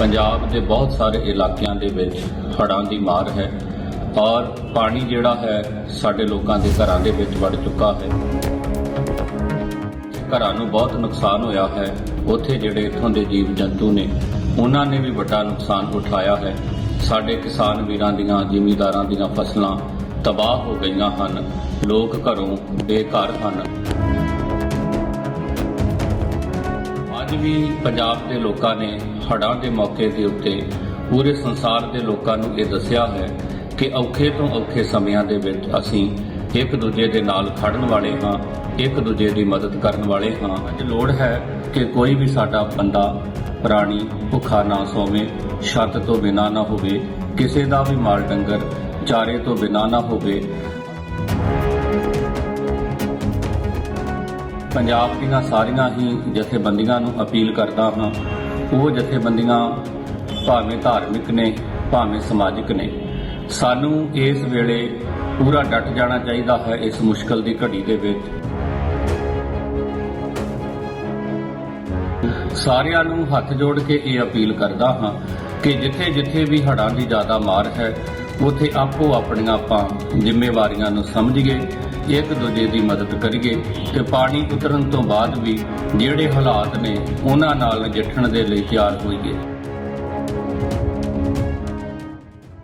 ਪੰਜਾਬ ਦੇ ਬਹੁਤ ਸਾਰੇ ਇਲਾਕਿਆਂ ਦੇ ਵਿੱਚ ਹੜ੍ਹਾਂ ਦੀ ਮਾਰ ਹੈ ਔਰ ਪਾਣੀ ਜਿਹੜਾ ਹੈ ਸਾਡੇ ਲੋਕਾਂ ਦੇ ਘਰਾਂ ਦੇ ਵਿੱਚ ਵੜ ਚੁੱਕਾ ਹੈ। ਘਰਾਂ ਨੂੰ ਬਹੁਤ ਨੁਕਸਾਨ ਹੋਇਆ ਹੈ। ਉੱਥੇ ਜਿਹੜੇ ਇੱਥੋਂ ਦੇ ਜੀਵ ਜੰਤੂ ਨੇ, ਉਹਨਾਂ ਨੇ ਵੀ ਵੱਡਾ ਨੁਕਸਾਨ ਉਠਾਇਆ ਹੈ। ਸਾਡੇ ਕਿਸਾਨ ਵੀਰਾਂ ਦੀਆਂ, ਜ਼ਿਮੀਂਦਾਰਾਂ ਦੀਆਂ ਫਸਲਾਂ ਤਬਾਹ ਹੋ ਗਈਆਂ ਹਨ। ਲੋਕ ਘਰੋਂ ਬੇਘਰ ਹਨ। ਅੱਜ ਵੀ ਪੰਜਾਬ ਦੇ ਲੋਕਾਂ ਨੇ ਹੜ੍ਹਾਂ ਦੇ ਮੌਕੇ ਦੇ ਉੱਤੇ ਪੂਰੇ ਸੰਸਾਰ ਦੇ ਲੋਕਾਂ ਨੂੰ ਇਹ ਦੱਸਿਆ ਹੈ ਕਿ ਔਖੇ ਤੋਂ ਔਖੇ ਸਮਿਆਂ ਦੇ ਵਿੱਚ ਅਸੀਂ ਇੱਕ ਦੂਜੇ ਦੇ ਨਾਲ ਖੜਨ ਵਾਲੇ ਹਾਂ, ਇੱਕ ਦੂਜੇ ਦੀ ਮਦਦ ਕਰਨ ਵਾਲੇ ਹਾਂ। ਅੱਜ ਲੋੜ ਹੈ ਕਿ ਕੋਈ ਵੀ ਸਾਡਾ ਬੰਦਾ, ਪ੍ਰਾਣੀ, ਭੁੱਖਾ ਨਾ ਸੋਵੇ, ਛੱਤ ਤੋਂ ਬਿਨਾ ਨਾ ਹੋਵੇ, ਕਿਸੇ ਦਾ ਵੀ ਮਾਲ ਡੰਗਰ, ਚਾਰੇ ਤੋਂ ਬਿਨਾ ਨਾ ਹੋਵੇ ਪੰਜਾਬ ਦੀਆਂ ਸਾਰੀਆਂ ਹੀ ਜਥੇਬੰਦੀਆਂ ਨੂੰ ਅਪੀਲ ਕਰਦਾ ਹਾਂ। ਉਹ ਜਥੇਬੰਦੀਆਂ ਭਾਵੇਂ ਧਾਰਮਿਕ ਨੇ, ਭਾਵੇਂ ਸਮਾਜਿਕ ਨੇ। ਸਾਨੂੰ ਇਸ ਵੇਲੇ ਪੂਰਾ ਡਟ ਜਾਣਾ ਚਾਹੀਦਾ ਹੈ ਇਸ ਮੁਸ਼ਕਲ ਦੀ ਘੜੀ ਦੇ ਵਿੱਚ। ਸਾਰਿਆਂ ਨੂੰ ਹੱਥ ਜੋੜ ਕੇ ਇਹ ਅਪੀਲ ਕਰਦਾ ਹਾਂ ਕਿ ਜਿੱਥੇ ਜਿੱਥੇ ਵੀ ਹੜ੍ਹਾਂ ਦੀ ਜ਼ਿਆਦਾ ਮਾਰ ਹੈ, ਉਥੇ ਆਪੋ ਆਪਣੀਆਂ ਆਪਾਂ ਜ਼ਿੰਮੇਵਾਰੀਆਂ ਨੂੰ ਸਮਝੀਏ ਇੱਕ ਦੂਜੇ ਦੀ ਮਦਦ ਕਰੀਏ ਤੇ ਪਾਣੀ ਉਤਰਨ ਤੋਂ ਬਾਅਦ ਵੀ ਜਿਹੜੇ ਹਾਲਾਤ ਨੇ ਉਹਨਾਂ ਨਾਲ ਨਜਿੱਠਣ ਦੇ ਲਈ ਤਿਆਰ ਹੋਈਏ।